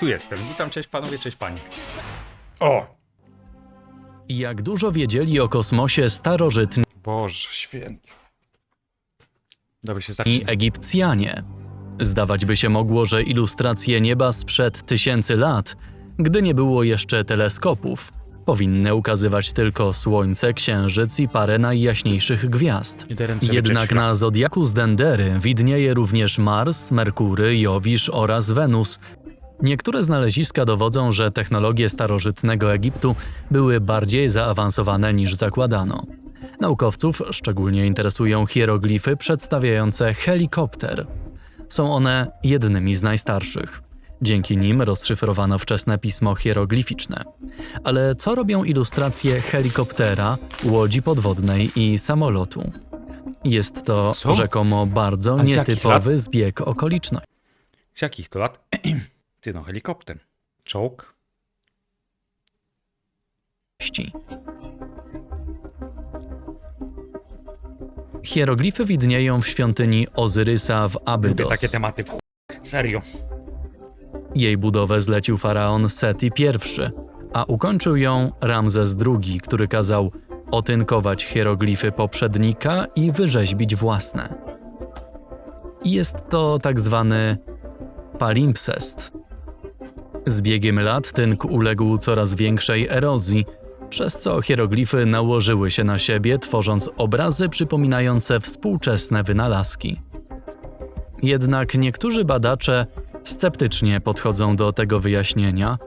Tu jestem. Witam, cześć panowie, cześć panie. O! Jak dużo wiedzieli o kosmosie starożytni Boże święty. Dobrze się zacznie. Egipcjanie. Zdawać by się mogło, że ilustracje nieba sprzed tysięcy lat, gdy nie było jeszcze teleskopów, powinny ukazywać tylko Słońce, Księżyc i parę najjaśniejszych gwiazd. Idę ręce Jednak na zodiaku z Dendery widnieje również Mars, Merkury, Jowisz oraz Wenus. Niektóre znaleziska dowodzą, że technologie starożytnego Egiptu były bardziej zaawansowane niż zakładano. Naukowców szczególnie interesują hieroglify przedstawiające helikopter. Są one jednymi z najstarszych. Dzięki nim rozszyfrowano wczesne pismo hieroglificzne. Ale co robią ilustracje helikoptera, łodzi podwodnej i samolotu? Jest to Co? rzekomo bardzo A z jakich nietypowy zbieg okoliczności. Z jakich to lat? Ty no, helikopter. Czołg. Hieroglify widnieją w świątyni Ozyrysa w Lubię Abydos. takie tematy w chuj. Serio. Jej budowę zlecił faraon Seti I, a ukończył ją Ramzes II, który kazał otynkować hieroglify poprzednika i wyrzeźbić własne. Jest to tak zwany palimpsest. Z biegiem lat tynk uległ coraz większej erozji, przez co hieroglify nałożyły się na siebie, tworząc obrazy przypominające współczesne wynalazki. Jednak niektórzy badacze sceptycznie podchodzą do tego wyjaśnienia,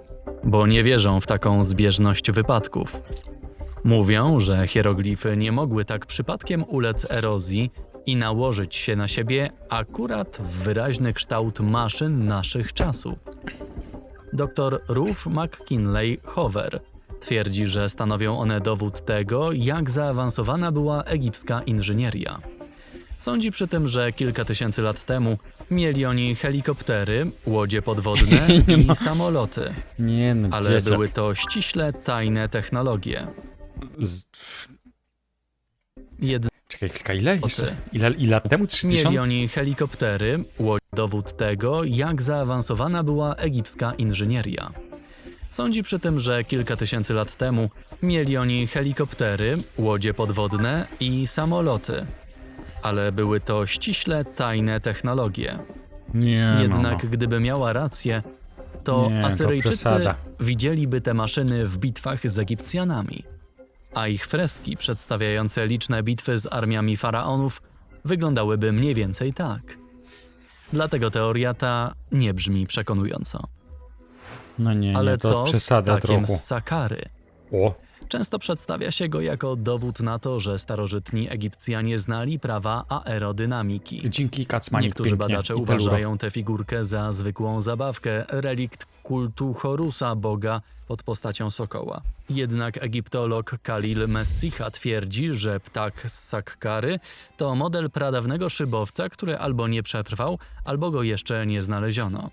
bo nie wierzą w taką zbieżność wypadków. Mówią, że hieroglify nie mogły tak przypadkiem ulec erozji i nałożyć się na siebie akurat w wyraźny kształt maszyn naszych czasów. Dr Ruth McKinley Hover twierdzi, że stanowią one dowód tego, jak zaawansowana była egipska inżynieria. Sądzi przy tym, że kilka tysięcy lat temu mieli oni helikoptery, łodzie podwodne i samoloty, Nie no, ale dzieciak. były to ściśle tajne technologie. Z... Jed... Czekaj, chwilka, ile? Jeszcze? Ile, ile lat temu? 3000? Mieli oni helikoptery, dowód tego, jak zaawansowana była egipska inżynieria. Sądzi przy tym, że kilka tysięcy lat temu mieli oni helikoptery, łodzie podwodne i samoloty, ale były to ściśle tajne technologie. Nie Jednak no. gdyby miała rację, to Nie, to Asyryjczycy przesada. widzieliby te maszyny w bitwach z Egipcjanami, a ich freski przedstawiające liczne bitwy z armiami faraonów wyglądałyby mniej więcej tak. Dlatego teoria ta nie brzmi przekonująco. No nie, Ale nie, to co z przesada ptakiem trochę. z Sakary? O, Często przedstawia się go jako dowód na to, że starożytni Egipcjanie znali prawa aerodynamiki. dzięki Niektórzy pięknie. badacze uważają tę figurkę za zwykłą zabawkę, relikt kultu Horusa, boga pod postacią sokoła. Jednak egiptolog Khalil Messiha twierdzi, że ptak z Sakkary to model pradawnego szybowca, który albo nie przetrwał, albo go jeszcze nie znaleziono.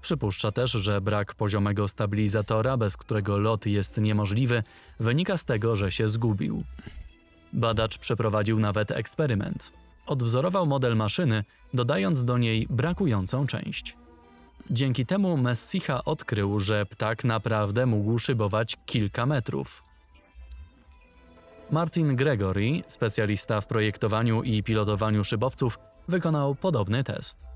Przypuszcza też, że brak poziomego stabilizatora, bez którego lot jest niemożliwy, wynika z tego, że się zgubił. Badacz przeprowadził nawet eksperyment. Odwzorował model maszyny, dodając do niej brakującą część. Dzięki temu Messiha odkrył, że ptak naprawdę mógł szybować kilka metrów. Martin Gregory, specjalista w projektowaniu i pilotowaniu szybowców, wykonał podobny test.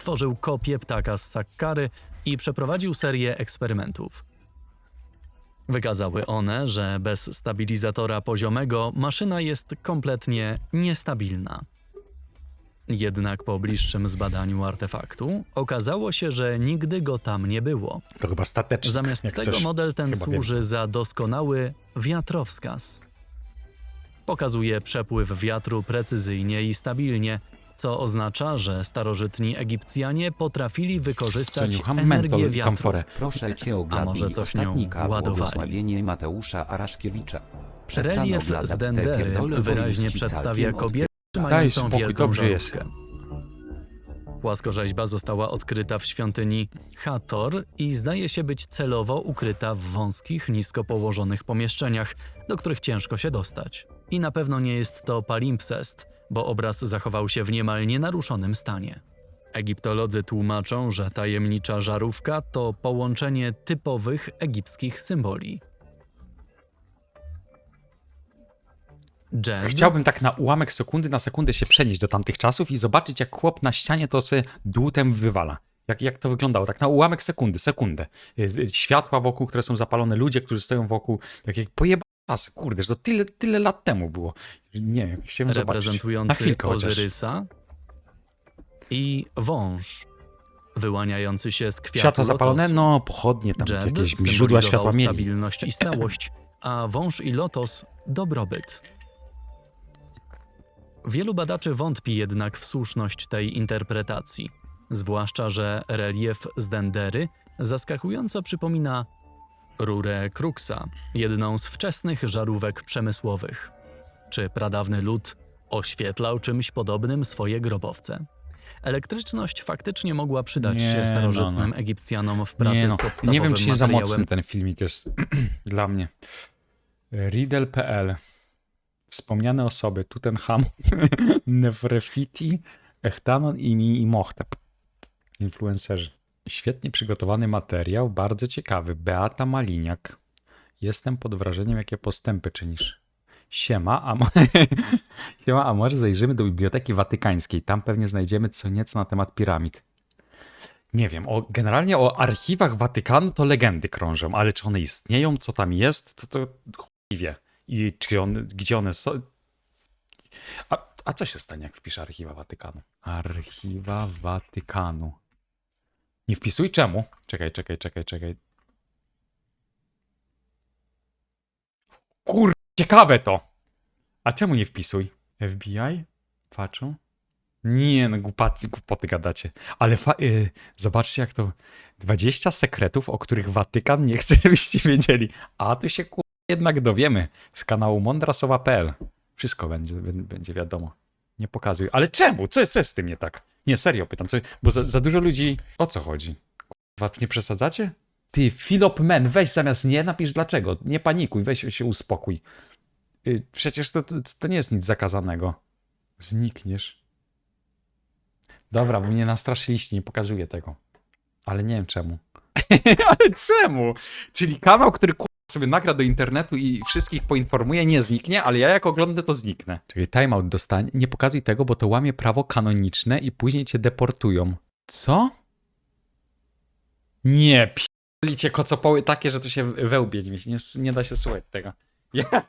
Stworzył kopię ptaka z Sakkary i przeprowadził serię eksperymentów. Wykazały one, że bez stabilizatora poziomego maszyna jest kompletnie niestabilna. Jednak po bliższym zbadaniu artefaktu okazało się, że nigdy go tam nie było. To chyba stateczny. Zamiast tego coś. model ten Chyba służy za doskonały wiatrowskaz. Pokazuje przepływ wiatru precyzyjnie i stabilnie, co oznacza, że starożytni Egipcjanie potrafili wykorzystać energię wiatru. Proszę cię ogarnij może coś nią ładowali. Mateusza Araszkiewicza. Relief z Dendery wyraźnie przedstawia kobietę spokój, wielką żarówkę. Płaskorzeźba została odkryta w świątyni Hathor i zdaje się być celowo ukryta w wąskich, nisko położonych pomieszczeniach, do których ciężko się dostać. I na pewno nie jest to palimpsest, bo obraz zachował się w niemal nienaruszonym stanie. Egiptolodzy tłumaczą, że tajemnicza żarówka to połączenie typowych egipskich symboli. Chciałbym tak na ułamek sekundy na sekundę się przenieść do tamtych czasów i zobaczyć, jak chłop na ścianie to sobie dłutem wywala. Jak, jak to wyglądało? Tak na ułamek sekundy, sekundę. Y, y, Światła wokół, które są zapalone, ludzie, którzy stoją wokół. Tak jak pojeba czasy. Kurde, że to tyle, tyle lat temu było. Nie wiem, chciałem zobaczyć. Na reprezentujący chociaż. Ozyrysa i wąż wyłaniający się z kwiatu Światła zapalone? lotosu. No, pochodnie, tam Dżeb jakieś źródła światła mieli. stabilność i stałość, a wąż i lotos dobrobyt. Wielu badaczy wątpi jednak w słuszność tej interpretacji, zwłaszcza, że relief z Dendery zaskakująco przypomina rurę Kruxa, jedną z wczesnych żarówek przemysłowych. Czy pradawny lud oświetlał czymś podobnym swoje grobowce? Elektryczność faktycznie mogła przydać Nie, się starożytnym no, no. Egipcjanonom w pracy nie, z no, podstawowym nie wiem, czy nie za materiałem mocny ten filmik jest dla mnie. Riddle.pl Wspomniane osoby Tutenham, Neferefiti, Echtanon i Mi Mochtep. Influencerzy. Świetnie przygotowany materiał, bardzo ciekawy. Beata Maliniak. Jestem pod wrażeniem, jakie postępy czynisz. Siema, a, mo- Siema, a może zajrzymy do Biblioteki Watykańskiej. Tam pewnie znajdziemy co nieco na temat piramid. Nie wiem, o, generalnie o archiwach Watykanu to legendy krążą, ale czy one istnieją, co tam jest, to to chuj wie. I czy one, gdzie one są. A, a co się stanie, jak wpiszę archiwa Watykanu? Archiwa Watykanu. Nie wpisuj czemu? Czekaj, czekaj, czekaj, czekaj. Kur... ciekawe to! A czemu nie wpisuj? FBI? Patrzą? Nie, no głupaty, głupoty gadacie. Ale fa- y, zobaczcie, jak to 20 sekretów, o których Watykan nie chce, żebyście wiedzieli. A tu się kur... jednak dowiemy z kanału mądrasowa.pl. Wszystko będzie, będzie wiadomo. Nie pokazuj. Ale czemu? Co, co jest z tym nie tak? Nie, serio pytam. Co, bo za, za dużo ludzi... O co chodzi? Kurwa, nie przesadzacie? Ty, Philip Men, weź zamiast nie, napisz dlaczego. Nie panikuj, weź się uspokój. Y, Przecież to, to, to nie jest nic zakazanego. Znikniesz. Dobra, bo mnie nastraszyliście, nie pokazuję tego. Ale nie wiem czemu. Ale czemu? Czyli kanał, który sobie nagra do internetu i wszystkich poinformuje, nie zniknie, ale ja jak oglądam, to zniknę. Czyli timeout dostanie. Nie pokazuj tego, bo to łamie prawo kanoniczne i później cię deportują. Co? Nie, pierdolicie kocopoły takie, że to się wełbie, nie, nie, da się słuchać tego. Ja,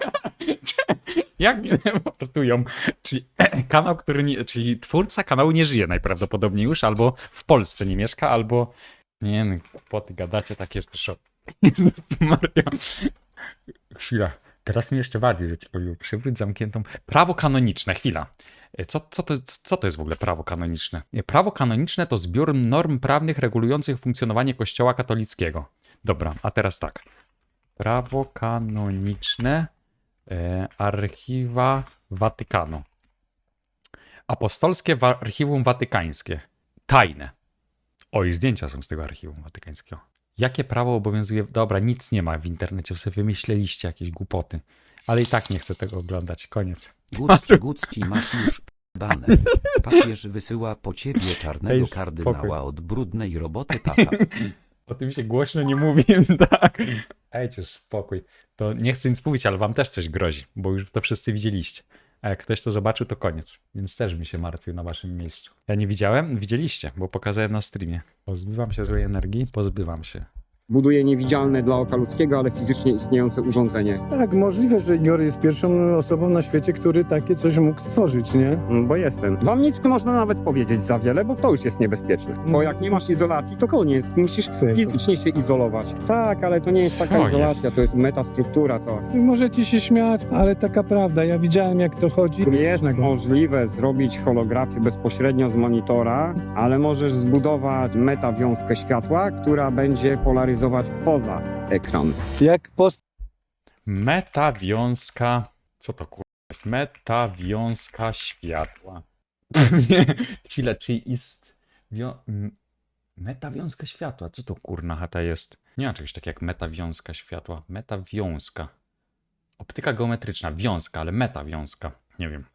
jak mnie deportują? Czyli kanał, który nie, czyli twórca kanału nie żyje najprawdopodobniej już, albo w Polsce nie mieszka, albo nie no, głupoty gadacie takie, szok. Jezus Maria. Chwila. Teraz mnie jeszcze bardziej zaciekawiło. Przywróć zamkniętą. Prawo kanoniczne. Chwila. E, Co, co, to, co to jest w ogóle prawo kanoniczne? E, Prawo kanoniczne to zbiór norm prawnych regulujących funkcjonowanie Kościoła katolickiego. Dobra, a teraz tak. Prawo kanoniczne e, Archiwa Watykanu. Apostolskie Archiwum Watykańskie. Tajne. Oj, zdjęcia są z tego Archiwum Watykańskiego. Jakie prawo obowiązuje? Dobra, nic nie ma w internecie, sobie wymyśleliście jakieś głupoty. Ale i tak nie chcę tego oglądać. Koniec. Gucci, Gucci, masz już bane. Papież wysyła po ciebie Daj czarnego spokój. kardynała od brudnej roboty tata. O tym się głośno nie mówi, tak. Dajcie spokój. To nie chcę nic mówić, ale wam też coś grozi, bo już to wszyscy widzieliście. A jak ktoś to zobaczył, to koniec. Więc też bym się martwił na waszym miejscu. Ja nie widziałem? Widzieliście, bo pokazałem na streamie. Pozbywam się złej energii? Pozbywam się. Buduje niewidzialne dla oka ludzkiego, ale fizycznie istniejące urządzenie. Tak, możliwe, że Igor jest pierwszą osobą na świecie, który takie coś mógł stworzyć, nie? Mm, Bo jestem. Wam nic można nawet powiedzieć za wiele, bo to już jest niebezpieczne. Bo jak nie masz izolacji, to koniec. Musisz fizycznie się izolować. Tak, ale to nie jest taka Co izolacja, jest? to jest metastruktura cała. Możecie się śmiać, ale taka prawda. Ja widziałem, jak to chodzi. Jest możliwe zrobić holografię bezpośrednio z monitora, ale możesz zbudować metawiązkę światła, która będzie polaryzować poza ekran. Jak post Metawiązka. Co to kurwa jest? Metawiązka światła. Nie, Chwilę, czy ist. Wio... m- Metawiązka światła. Co to kurna chata jest? Nie ma czegoś takiego jak metawiązka światła. Metawiązka. Optyka geometryczna. Wiązka, ale metawiązka. Nie wiem.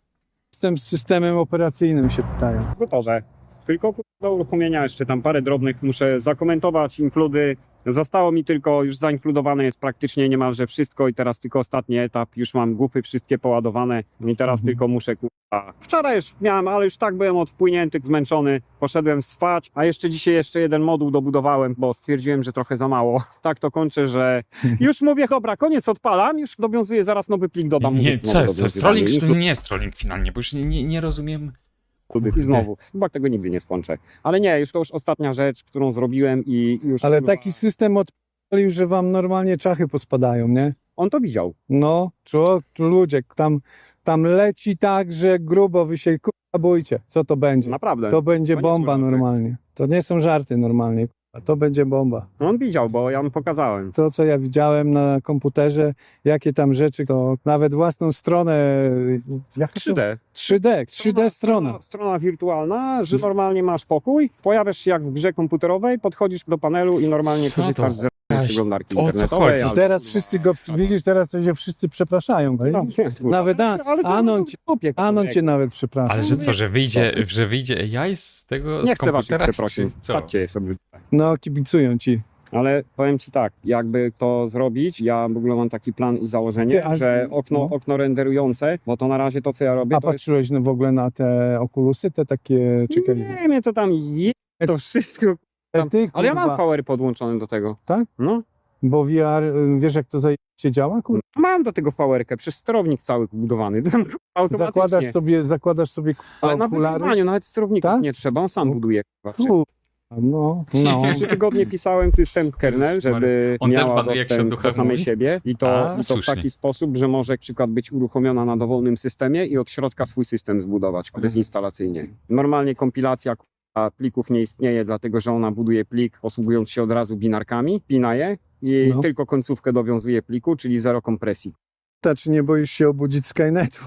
jestem z systemem operacyjnym się pytają. Gotowe. Tylko kurwa, do uruchomienia jeszcze tam parę drobnych muszę zakomentować, inkludy. Zostało mi tylko, już zainkludowane jest praktycznie niemalże wszystko i teraz tylko ostatni etap, już mam gupy wszystkie poładowane i teraz Mhm. tylko muszę kurwa. Wczoraj już miałem, ale już tak byłem odpłynięty, zmęczony, poszedłem spać, a jeszcze dzisiaj jeszcze jeden moduł dobudowałem, bo stwierdziłem, że trochę za mało. Tak to kończę, że już mówię, dobra, koniec odpalam, już dowiązuję, zaraz nowy plik dodam. Nie, mówię, co jest? To jest dowiązywany. trolling, czy to nie jest trolling finalnie? Bo już nie, nie, nie rozumiem. I znowu, chyba tego nigdy nie skończę. Ale nie, już to już ostatnia rzecz, którą zrobiłem i już... Ale kurwa, taki system odpalił, że wam normalnie czachy pospadają, nie? On to widział. No, człowiek, ludzie, tam, tam leci tak, że grubo wy się kurwa bójcie. Co to będzie? Naprawdę. To będzie To nie są bomba żarty. normalnie. To nie są żarty normalnie. A to będzie bomba. No on widział, bo ja mu pokazałem. To, co ja widziałem na komputerze, jakie tam rzeczy, to nawet własną stronę. Jak to- 3D. 3D, 3D strona. Strona wirtualna, że normalnie masz pokój, pojawiasz się jak w grze komputerowej, podchodzisz do panelu i normalnie Co korzystasz to z przeglądarki o co internetowej. chodzi? Teraz wszyscy go, widzisz, teraz to się wszyscy przepraszają. No, nie, kurwa. Nawet Ale- ale to- Anon to cię- Anon cię nawet przeprasza. Ale że co, że wyjdzie, że wyjdzie AI z tego Nie z chcę komputera? przeprosin. czy co? Sadźcie je sobie. No, kibicują ci. Ale powiem ci tak, jakby to zrobić, ja w ogóle mam taki plan i założenie, Ty, a- że okno, no. okno renderujące, bo to na razie to, co ja robię, A to jest... patrzyłeś no w ogóle na te okulusy, te takie, czekaj. Nie, mnie to tam je... to wszystko... tam- Ty, Ale ja mam kurwa, power podłączony do tego. Tak? No. Bo VR, y, wiesz jak to się działa? Kurwa? Mam do tego powerkę, przez sterownik cały budowany. Automatycznie. Zakładasz sobie, zakładasz sobie Ale na okulary. wygrywaniu nawet sterowników Tak? nie trzeba, on sam No. buduje. kurwa, No, no. Trzy tygodnie pisałem system kernel, żeby On miała panuje, jak się o dostęp do samej mówi? siebie i to, A, i to w słusznie. taki sposób, że może przykład być uruchomiona na dowolnym systemie i od środka swój system zbudować bezinstalacyjnie. Normalnie kompilacja plików nie istnieje, dlatego że ona buduje plik posługując się od razu binarkami, pina je i No. tylko końcówkę dowiązuje pliku, czyli zero kompresji. Ta, czy nie boisz się obudzić Skynetu?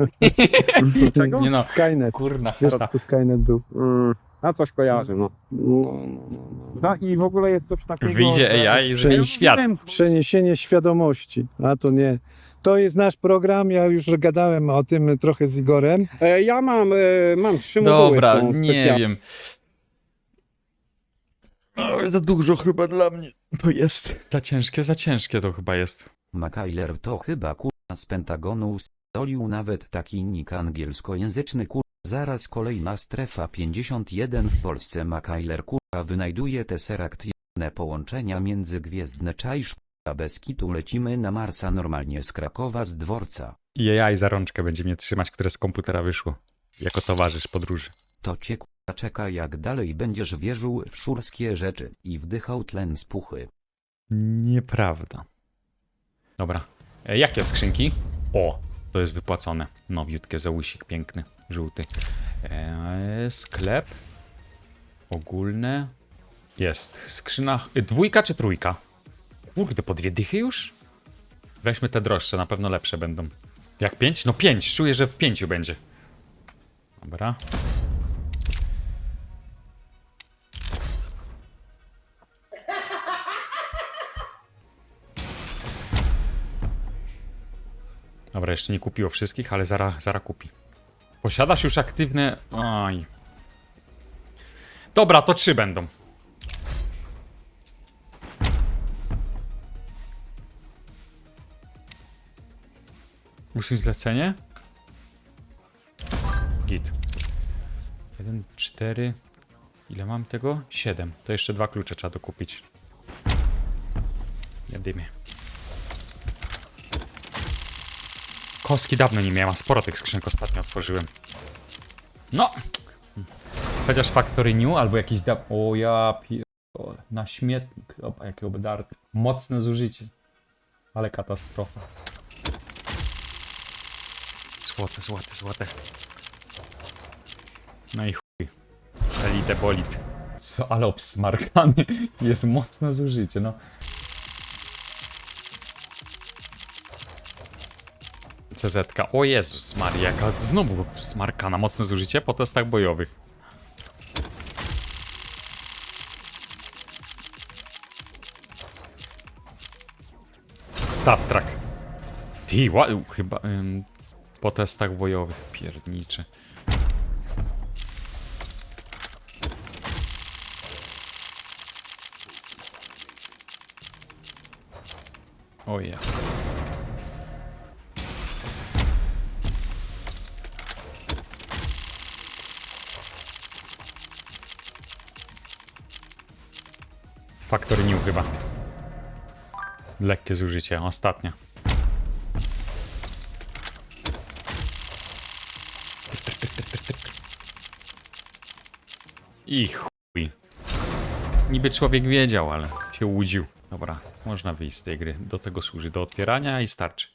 Czego? Nie no. Skynet. Kurna Wiesz, to Skynet był. Mm, a coś kojarzy, no. No, no, no, no. no. I w ogóle jest coś takiego, Wyjdzie że- AI i zmieni świat. Wiem, Przeniesienie świadomości. A to nie. To jest nasz program. Ja już gadałem o tym trochę z Igorem. E, Ja mam, e, mam trzy moduły Dobra, są nie specjalne. wiem. O, za dużo chyba dla mnie. To jest. Za ciężkie, za ciężkie to chyba jest. MacAiler to chyba kurwa z Pentagonu stolił nawet taki nick angielskojęzyczny kurwa. Zaraz kolejna strefa 51 w Polsce MacAiler kurwa wynajduje Tesseract połączenia międzygwiezdne kurwa bez kitu lecimy na Marsa normalnie z Krakowa z dworca. I AI za rączkę będzie mnie trzymać, które z komputera wyszło. Jako towarzysz podróży. To cię czeka jak dalej będziesz wierzył w szurskie rzeczy i wdychał tlen z puchy. Nieprawda. Dobra. E, jakie skrzynki? O, to jest wypłacone. Nowiutkie, załusik piękny, żółty. E, sklep. Ogólne. Jest. Skrzyna. y, Dwójka czy trójka? Kurde, po dwie dychy już? Weźmy te droższe, na pewno lepsze będą. Jak pięć? No pięć. Czuję, że w pięciu będzie. Dobra. Dobra, jeszcze nie kupiło wszystkich, ale zaraz zara kupi. Posiadasz już aktywne... Dobra, to trzy będą. Usuń zlecenie. Git. Jeden, cztery. Ile mam tego? Siedem. To jeszcze dwa klucze trzeba dokupić. Jadymy. Kostki dawno nie miałem, a sporo tych skrzynek ostatnio otworzyłem. No! Chociaż Factory New albo jakiś da... O ja pi... Na śmietnik. Opa, jakie obdarte. Mocne zużycie. Ale katastrofa. Złote, złote, złote. No i chuj. Elite bolid. Co, ale obsmarkany. Jest mocne zużycie, no. CZ. -ka. O Jezus Maria, jaka znowu smarkana. Mocne zużycie po testach bojowych. Star Ty, wow, chyba ym, po testach bojowych pierniczy. O oh. Yeah. Factory New chyba. Lekkie zużycie, ostatnia. I chuj. Niby człowiek wiedział, ale się łudził. Dobra, można wyjść z tej gry. Do tego służy, do otwierania i starczy.